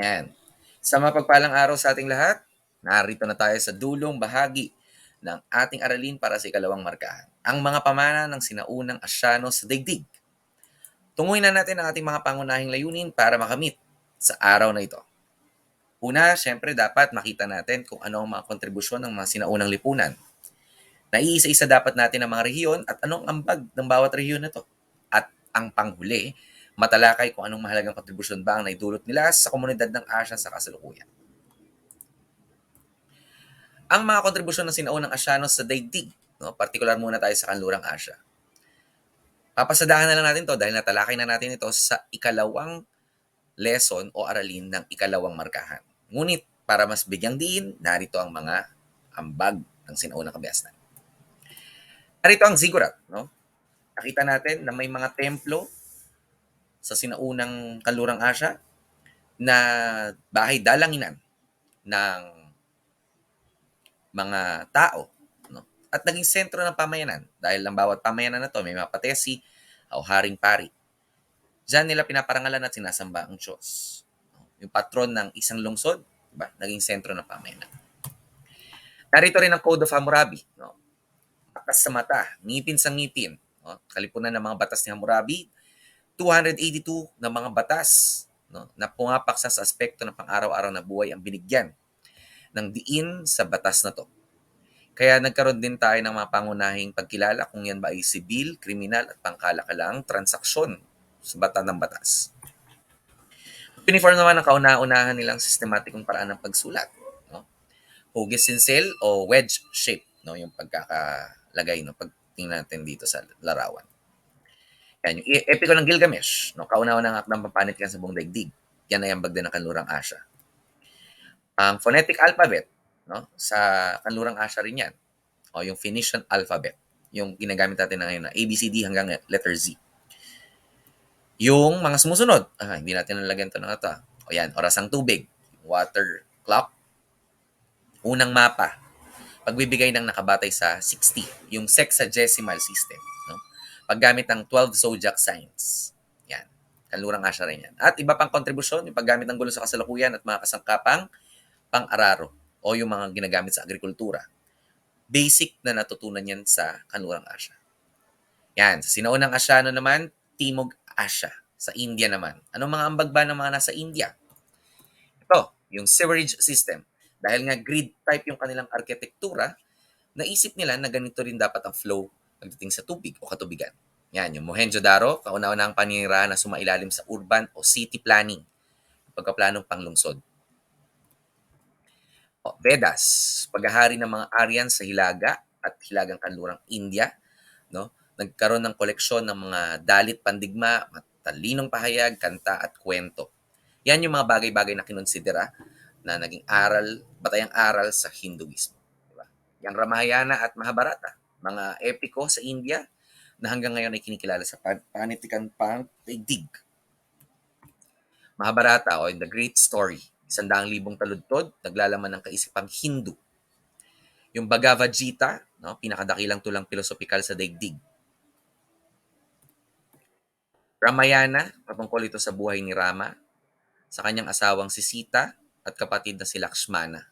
Yan. Sa mapagpalang araw sa ating lahat, narito na tayo sa dulong bahagi ng ating aralin para sa ikalawang markahan. Ang mga pamana ng sinaunang Asyano sa daigdig. Tunguin na natin ang ating mga pangunahing layunin para makamit sa araw na ito. Una, syempre dapat makita natin kung ano ang mga kontribusyon ng mga sinaunang lipunan. Naiisa-isa dapat natin ang mga rehiyon at anong ambag ng bawat rehiyon na to. At ang panghuli, matalakay kung anong mahalagang kontribusyon ba ang naidulot nila sa komunidad ng Asya sa kasalukuyan. Ang mga kontribusyon ng sinaunang Asyano sa daigdig, no? partikular muna tayo sa kanlurang Asya. Papasadahan na lang natin to dahil natalakay na natin ito sa ikalawang lesson o aralin ng ikalawang markahan. Ngunit para mas bigyang diin, narito ang mga ambag ng sinaunang kabiasnan. Narito ang ziggurat. No? Nakita natin na may mga templo sa sinaunang kanlurang Asya na bahay dalanginan ng mga tao. No? At naging sentro ng pamayanan dahil ang bawat pamayanan na to may mga patesi o haring pari. Diyan nila pinaparangalan at sinasamba ang Diyos. Yung patron ng isang lungsod, diba? naging sentro ng pamayanan. Narito rin ang Code of Hammurabi. No? Akas sa mata, ngipin sa ngipin. No? Kalipunan ng mga batas ni Hammurabi, 282 na mga batas no, na pumapaksa sa aspekto ng pang-araw-araw na buhay ang binigyan ng diin sa batas na to. Kaya nagkaroon din tayo ng mga pangunahing pagkilala kung yan ba ay sibil, kriminal at pangkalakalaang transaksyon sa bata ng batas. Piniform naman ang kauna-unahan nilang sistematikong paraan ng pagsulat. No? Hugis sinsel o wedge shape, no? yung pagkakalagay, no? pagtingnan natin dito sa larawan. Yan, yung epiko ng Gilgamesh, no? kauna-unang akdang papanitikan sa buong daigdig. Yan ay ang bagda ng kanlurang Asya. Ang phonetic alphabet, no? sa kanlurang Asya rin yan. O yung Phoenician alphabet, yung ginagamit natin na ngayon na ABCD hanggang letter Z. Yung mga sumusunod, ah, hindi natin nalagyan ito ng ito. O yan, oras ang tubig, water clock, unang mapa, pagbibigay ng nakabatay sa 60, yung sexagesimal system. No? Paggamit ng 12 zodiac signs. Yan. Kanlurang asya rin yan. At iba pang kontribusyon, yung paggamit ng gulo sa kasalukuyan at mga kasangkapang pang-araro o yung mga ginagamit sa agrikultura. Basic na natutunan yan sa kanlurang asya. Yan. Sa sinaunang asyano naman, Timog Asya. Sa India naman. Anong mga ambag ba ng mga nasa India? Ito, yung sewerage system. Dahil nga grid type yung kanilang arkitektura, naisip nila na ganito rin dapat ang flow pagdating sa tubig o katubigan. Yan, yung Mohenjo-Daro, kauna-una ang paninirahan na sumailalim sa urban o city planning, pagkaplanong panglungsod. O, Vedas, paghahari ng mga Aryan sa Hilaga at Hilagang Kanlurang India, no? Nagkaroon ng koleksyon ng mga dalit pandigma, matalinong pahayag, kanta at kwento. Yan yung mga bagay-bagay na kinonsidera na naging aral, batayang aral sa Hinduismo. Diba? Yang Ramayana at Mahabharata, mga epiko sa India na hanggang ngayon ay kinikilala sa pan- panitikan pang daigdig. Mahabharata o in the Great Story, isandaang libong taludtod, naglalaman ng kaisipang Hindu. Yung Bhagavad Gita, no, pinakadakilang tulang pilosopikal sa daigdig. Ramayana, patungkol ito sa buhay ni Rama, sa kanyang asawang si Sita, at kapatid na si Lakshmana.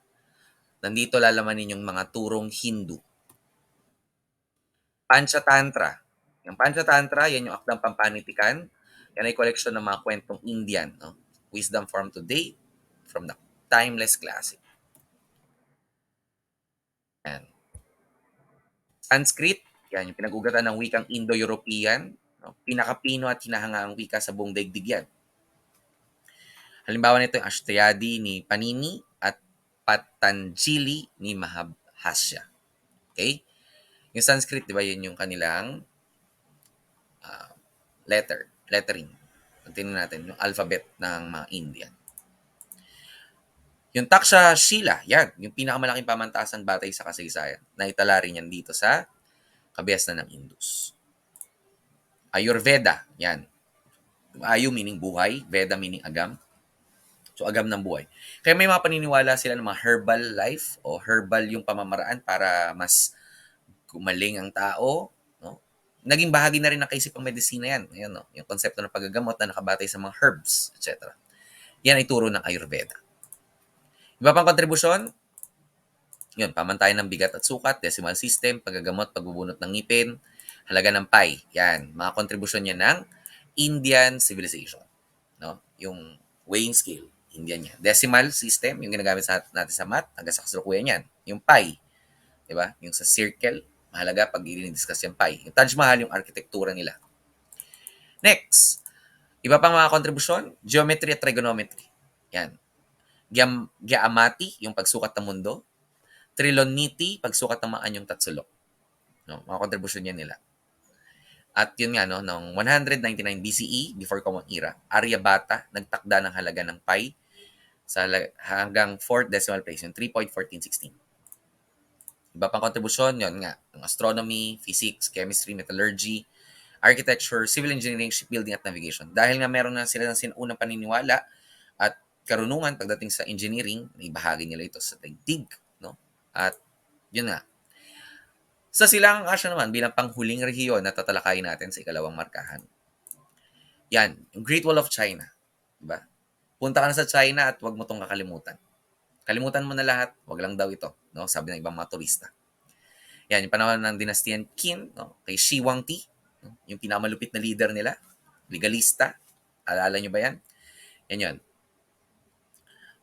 Nandito lalamanin yung mga turong Hindu. Panchatantra. Yung Panchatantra, yan yung akdang pampanitikan. Yan ay koleksyon ng mga kwentong Indian. No? Wisdom from today, from the timeless classic. Yan. Sanskrit, yan yung pinagugatan ng wikang Indo-European. No? Pinakapino at hinahangaang wika sa buong daigdig yan. Halimbawa nito yung Ashtayadi ni Panini at Patanjali ni Mahabhasya. Okay? Yung Sanskrit, di ba, yun yung kanilang uh, letter, lettering. Tingnan natin, yung alphabet ng mga Indian. Yung Taksha Shila, yan, yung pinakamalaking pamantasan batay sa kasaysayan. Naitala rin yan dito sa kabiasnan ng Indus. Ayurveda, yan. Ayu meaning buhay, Veda meaning agam. So, agam ng buhay. Kaya may mga paniniwala sila ng mga herbal life o herbal yung pamamaraan para mas gumaling ang tao. No? Naging bahagi na rin ng kaisipang medisina yan. Ayan, no? Yung konsepto ng paggagamot na nakabatay sa mga herbs, etc. Yan ay turo ng Ayurveda. Iba pang kontribusyon, yun, pamantayan ng bigat at sukat, decimal system, paggagamot, pagbubunot ng ngipin, halaga ng pi. Yan, mga kontribusyon niya ng Indian civilization. No? Yung weighing scale, Indian yan. Decimal system, yung ginagamit sa natin sa math, hanggang sa kasalukuyan yan. Yung pi, di ba? Yung sa circle, mahalaga pag i-discuss yung pi. Yung Taj Mahal, yung arkitektura nila. Next, iba pang mga kontribusyon, geometry at trigonometry. Yan. Giam, Giamati, yung pagsukat ng mundo. Triloniti, pagsukat ng mga anyong tatsulok. No, mga kontribusyon yan nila. At yun nga, no, noong 199 BCE, before Common Era, Aryabhata nagtakda ng halaga ng pi sa hanggang 4th decimal place, yung 3.1416. Iba pang kontribusyon, yun nga, ang astronomy, physics, chemistry, metallurgy, architecture, civil engineering, shipbuilding, at navigation. Dahil nga meron na sila ng sinunang paniniwala at karunungan pagdating sa engineering, ibahagi nila ito sa daigdig. No? At yun nga, sa Silangang Asya naman, bilang panghuling rehiyon na tatalakayin natin sa ikalawang markahan. Yan, yung Great Wall of China. Diba? Punta ka na sa China at huwag mo itong kakalimutan. Kalimutan mo na lahat, wag lang daw ito, no? sabi ng ibang mga turista. Yan, yung panahon ng dinastiyan Qin, no? kay Shi Huangdi, no? yung pinakamalupit na leader nila, legalista. Alala nyo ba yan? Yan yun.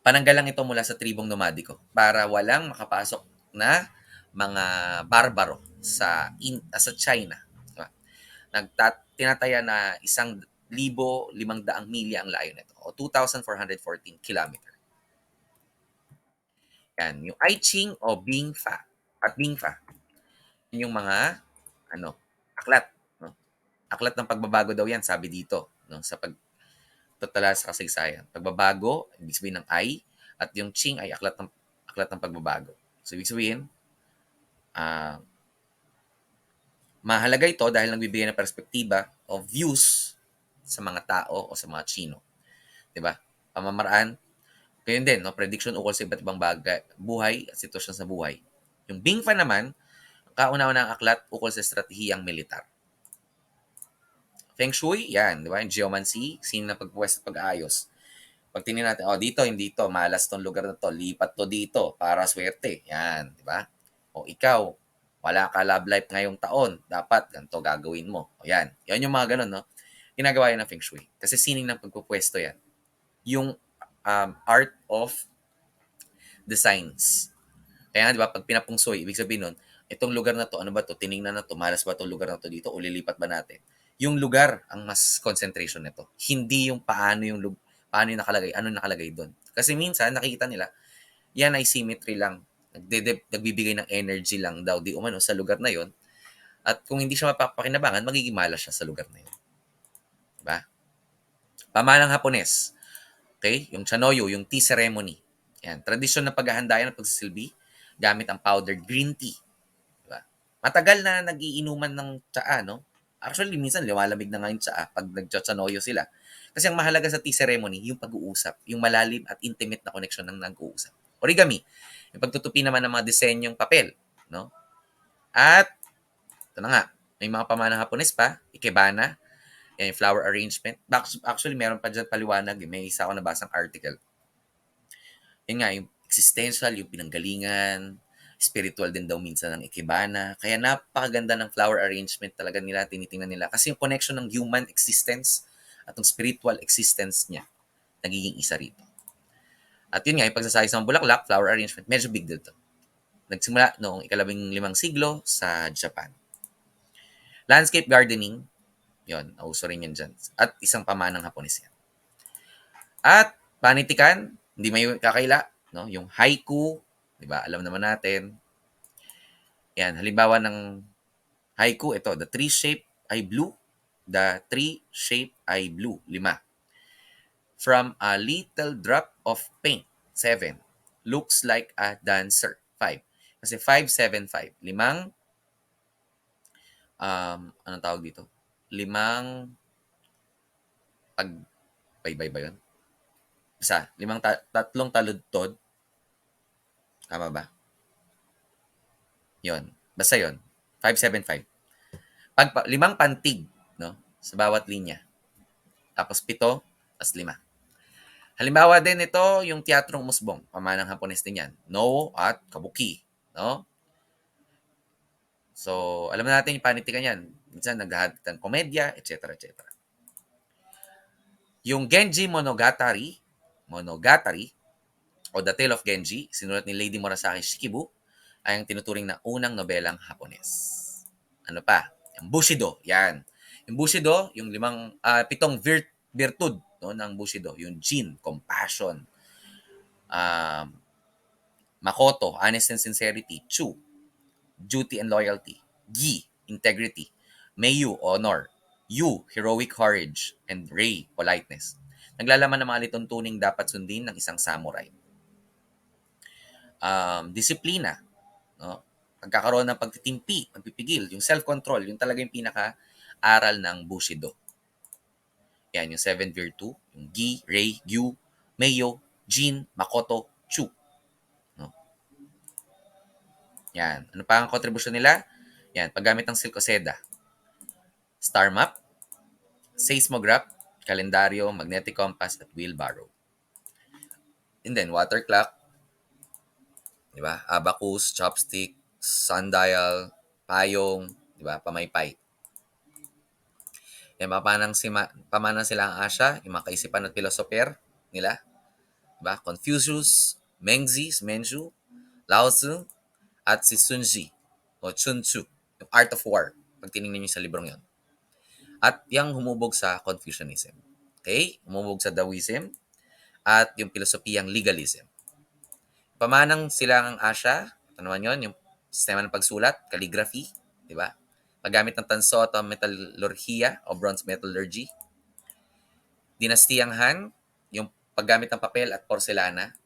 Pananggalang ito mula sa tribong nomadiko para walang makapasok na mga barbaro sa in, uh, sa China. Diba? Nagtat tinataya na isang libo limang daang milya ang layo nito o 2,414 kilometer. Yan, yung I Ching o Bing Fa at Bing Fa. Yun yung mga ano, aklat, no? Aklat ng pagbabago daw yan, sabi dito, no, sa pag tatala sa kasaysayan. Pagbabago, ibig sabihin ng I, at yung Ching ay aklat ng aklat ng pagbabago. So, ibig sabihin, uh, mahalaga ito dahil nagbibigay ng perspektiba o views sa mga tao o sa mga Chino. 'Di ba? Pamamaraan, kaya din, no? prediction ukol sa iba't ibang bagay, buhay at sitwasyon sa buhay. Yung Bing Fan naman, kauna-una ang aklat ukol sa estratehiyang militar. Feng Shui, yan, di ba? Yung geomancy, sino na pagpwesto pag-aayos. Pag tingnan natin, oh, dito, hindi to, malas tong lugar na to, lipat to dito, para swerte. Yan, di ba? O ikaw, wala ka love life ngayong taon, dapat ganito gagawin mo. O yan, yan yung mga ganun, no? Ginagawa yan ng Feng Shui. Kasi sining ng pagpupwesto yan. Yung um, art of designs. Kaya di ba, pag pinapungsoy, ibig sabihin nun, itong lugar na to, ano ba to, tiningnan na to, malas ba itong lugar na to dito, o lilipat ba natin? Yung lugar ang mas concentration nito. Hindi yung paano yung paano yung nakalagay, ano nakalagay doon. Kasi minsan, nakikita nila, yan ay symmetry lang nagde nagbibigay ng energy lang daw di umano sa lugar na yon. At kung hindi siya mapapakinabangan, magiging malas siya sa lugar na yon. Diba? Pamanang Hapones. Okay? Yung Chanoyo, yung tea ceremony. Yan. Tradisyon ng paghahandayan ng pagsisilbi gamit ang powdered green tea. Diba? Matagal na nagiinuman ng tsaa, no? Actually, minsan lumalamig na nga yung tsaa pag nagchatsanoyo sila. Kasi ang mahalaga sa tea ceremony, yung pag-uusap, yung malalim at intimate na connection ng nag-uusap. Origami, yung pagtutupi naman ng mga disenyong papel, no? At, ito na nga, may mga pamanang Hapones pa, ikebana, yung flower arrangement. Actually, meron pa dyan paliwanag. May isa ako nabasang article. Yun nga, yung existential, yung pinanggalingan, spiritual din daw minsan ng ikebana. Kaya napakaganda ng flower arrangement talaga nila, tinitingnan nila. Kasi yung connection ng human existence at yung spiritual existence niya, nagiging isa rito. At yun nga, yung pagsasayos ng bulaklak, flower arrangement, medyo big deal to. Nagsimula noong ikalabing limang siglo sa Japan. Landscape gardening, yon nauso rin yan dyan. At isang pamanang Hapones yan. At panitikan, hindi may kakaila, no? yung haiku, di ba? Alam naman natin. Yan, halimbawa ng haiku, ito, the tree shape ay blue, the tree shape ay blue, lima from a little drop of paint. 7. Looks like a dancer. 5. Kasi 5, 7, 5. Limang, um, anong tawag dito? Limang, pag, baybay ba yun? Isa, limang, ta- tatlong taludtod. Tama ba? Yon. Basta yon. 5, 7, 5. Pag, limang pantig, no? Sa bawat linya. Tapos pito, tapos lima. Halimbawa din ito, yung Teatrong Musbong, pamanang Hapones din yan. No at Kabuki. No? So, alam na natin yung panitikan yan. Minsan naghahatid ng komedya, etc. etc. Yung Genji Monogatari, Monogatari, o The Tale of Genji, sinulat ni Lady Murasaki Shikibu, ay ang tinuturing na unang nobelang Hapones. Ano pa? Yung Bushido, yan. Yung Bushido, yung limang, ah, pitong vir- virtud no, ng Bushido, yung Jin, compassion, um, Makoto, honest and sincerity, Chu, duty and loyalty, Gi, integrity, Meiyu, honor, Yu, heroic courage, and Rei, politeness. Naglalaman ng mga lituntuning dapat sundin ng isang samurai. Um, disiplina, no? pagkakaroon ng pagtitimpi, pagpipigil, yung self-control, yung talaga yung pinaka-aral ng Bushido. Yan, yung seven virtue, yung Gi, Rei, Gyu, Meiyo, Jin, Makoto, Chu. No? Yan. Ano pa ang kontribusyon nila? Yan, paggamit ng Silkoseda. Star map, seismograph, kalendaryo, magnetic compass, at wheelbarrow. And then, water clock, di ba? Abacus, chopstick, sundial, payong, di ba? Pamaypay. Yan, pamanang, sima, pamanang sila ang Asya, yung mga kaisipan at pilosoper nila. Di ba? Confucius, Mengzi, Menju, Lao Tzu, at si Sun Tzu o Chun Tzu, yung Art of War, pag tinignan niyo sa librong yon. At yung humubog sa Confucianism. Okay? Humubog sa Taoism at yung pilosopiyang legalism. Pamanang sila ang Asya, naman yun, yung sistema ng pagsulat, calligraphy, di ba? Paggamit ng tanso at metallurgia o bronze metallurgy. Dinastiyang Han, yung paggamit ng papel at porselana.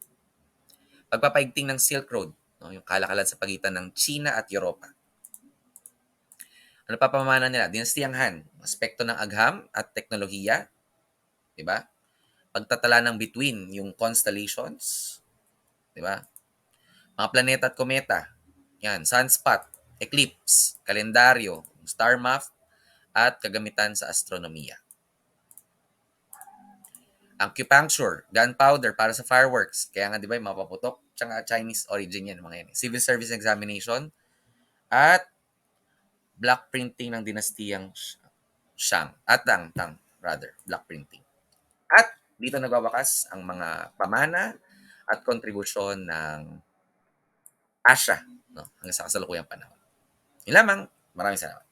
Pagpapaigting ng Silk Road, no, yung kalakalan sa pagitan ng China at Europa. Ano pa pamana nila? Dinastiyang Han, aspekto ng agham at teknolohiya, di ba? Pagtatala ng between, yung constellations, di ba? Mga planeta at kometa, yan, sunspot, eclipse, kalendaryo, star map, at kagamitan sa astronomiya. Acupuncture, gunpowder para sa fireworks. Kaya nga, di ba, mapaputok. Tsaka Chinese origin yan, mga yan. Civil service examination. At black printing ng dinastiyang Shang. At Tang, Tang, rather, black printing. At dito nagwawakas ang mga pamana at kontribusyon ng Asya no, hanggang sa kasalukuyang panahon. Yun lamang. Maraming salamat.